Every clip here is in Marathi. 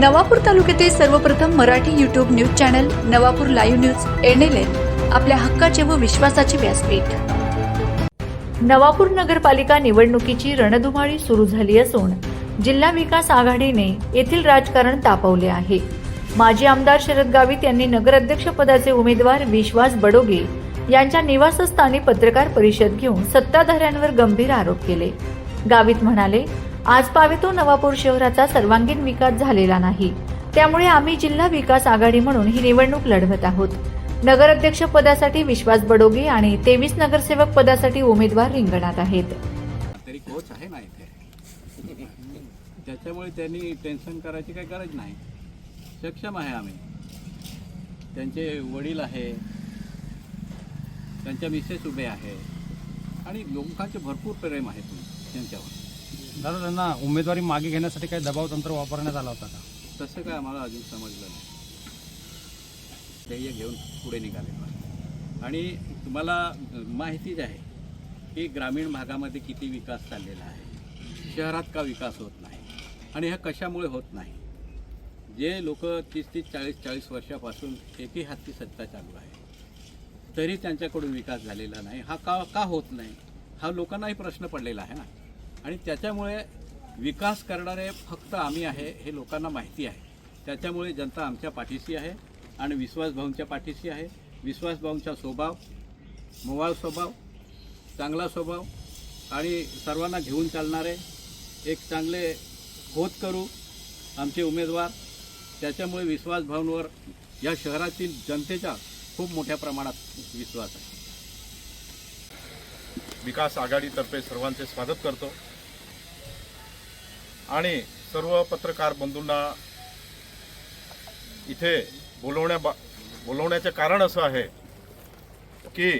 नवापूर तालुक्यातील सर्वप्रथम Marathi YouTube news channel Navapur live news NLN आपल्या हक्काचे व विश्वासाचे व्यासपीठ. नवापूर नगरपालिका निवडणुकीची रणधुमाळी सुरू झाली असून जिल्हा विकास आघाडीने येथील राजकारण तापवले आहे. माजी आमदार शरद गावित यांनी नगराध्यक्ष पदाचे उमेदवार विश्वास बडोगे यांच्या निवासस्थानी पत्रकार परिषद घेऊन सत्ताधाऱ्यांवर गंभीर आरोप केले. गावित म्हणाले आज पावेतो नवापूर शहराचा सर्वांगीण विकास झालेला नाही. त्यामुळे आम्ही जिल्हा विकास आघाडी म्हणून ही निवडणूक लढवत आहोत. नगराध्यक्ष पदासाठी विश्वास बडोगे आणि तेवीस नगरसेवक पदासाठी उमेदवार रिंगणात आहेत. तरी कोच आहे ना इथे? त्याच्यामुळे त्यांनी टेन्शन करायची काही गरज नाही. सक्षम आहे आम्ही. त्यांचे वडील आहे. त्यांच्या मिसेस उभे आहे. आणि लोकांचे भरपूर प्रेम आहे त्यांच्यावर दादा त्यांना उमेदवारी मागे घेण्यासाठी काही दबाव तंत्र वापरण्यात आला होता का? तसं काय आम्हाला अजून समजलं नाही. ध्येय घेऊन पुढे निघाले. आणि तुम्हाला माहितीच आहे की ग्रामीण भागामध्ये किती विकास चाललेला आहे. शहरात का विकास होत नाही? आणि ह्या कशामुळे होत नाही? जे लोक तीस तीस चाळीस चाळीस वर्षापासून एकही हाती सत्ता चालू आहे तरी त्यांच्याकडून विकास झालेला नाही. हा का का होत नाही? हा लोकांनाही प्रश्न पडलेला आहे ना. आणि त्याच्यामुळे विकास करणारे फक्त आम्ही आहे हे लोकांना माहिती आहे. त्याच्यामुळे जनता आमच्या पाठीशी आहे आणि विश्वासभाऊंच्या पाठीशी आहे. विश्वासभाऊंचा स्वभाव मोवाळ स्वभाव चांगला स्वभाव आणि सर्वांना घेऊन चालणारे एक चांगले होत करू आमचे उमेदवार. त्याच्यामुळे विश्वासभाऊंवर या शहरातील जनतेचा खूप मोठ्या प्रमाणात विश्वास आहे. विकास आघाडीतर्फे सर्वांचे स्वागत करतो. आणि सर्व पत्रकार बंधूंना इथे बोलवण्या बोलवण्याचे कारण असं आहे की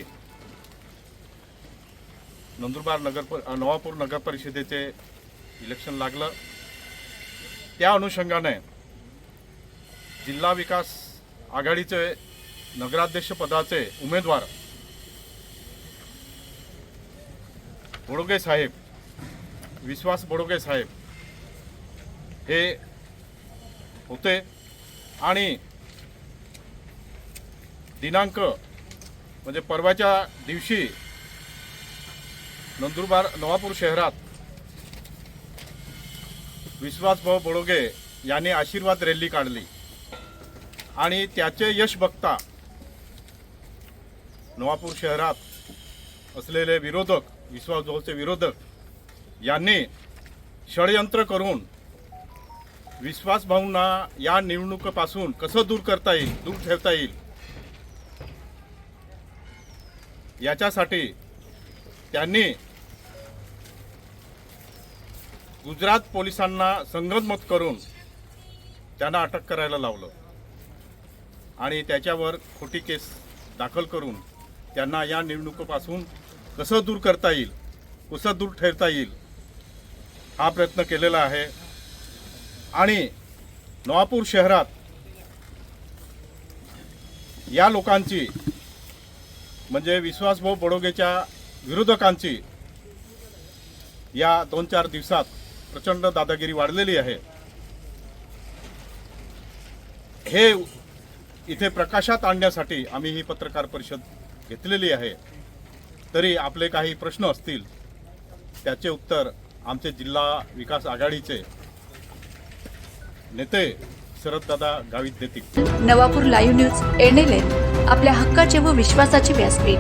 नंदुरबार नगर नवापूर नगर परिषदेचे इलेक्शन लागलं. त्या अनुषंगाने जिल्हा विकास आघाडीचे नगराध्यक्ष पदाचे उमेदवार बोडोगे साहेब विश्वास बोडोगे साहेब हे होते. आणि दिनांक म्हणजे परवाच्या दिवशी नंदुरबार नवापूर शहरात विश्वासभाऊ बडोगे यांनी आशीर्वाद रॅली काढली. आणि त्याचे यश बघता नवापूर शहरात असलेले विरोधक विश्वासभाऊचे विरोधक यांनी षडयंत्र करून विश्वासभाऊंना या निवडणुकीपासून कसं दूर करता येईल दूर ठेवता येईल? याच्यासाठी त्यांनी गुजरात पोलिसांना संगनमत करून त्यांना अटक करायला लावलं. आणि त्याच्यावर खोटी केस दाखल करून त्यांना या निवडणुकीपासून कसं दूर करता येईल कसं दूर ठेवता येईल हा प्रयत्न केलेला आहे. आणि नवापूर शहरात या लोकांची म्हणजे विश्वासभाऊ बडोगेच्या विरोधकांची या दोन चार दिवसात प्रचंड दादागिरी वाढलेली आहे. हे इथे प्रकाशात आणण्यासाठी आम्ही ही पत्रकार परिषद घेतलेली आहे. तरी आपले काही प्रश्न असतील त्याचे उत्तर आमचे जिल्हा विकास आघाडीचे नेते शरददादा गावित देतील. नवापूर लाईव्ह न्यूज एनएलएन आपल्या हक्काचे व विश्वासाचे व्यासपीठ.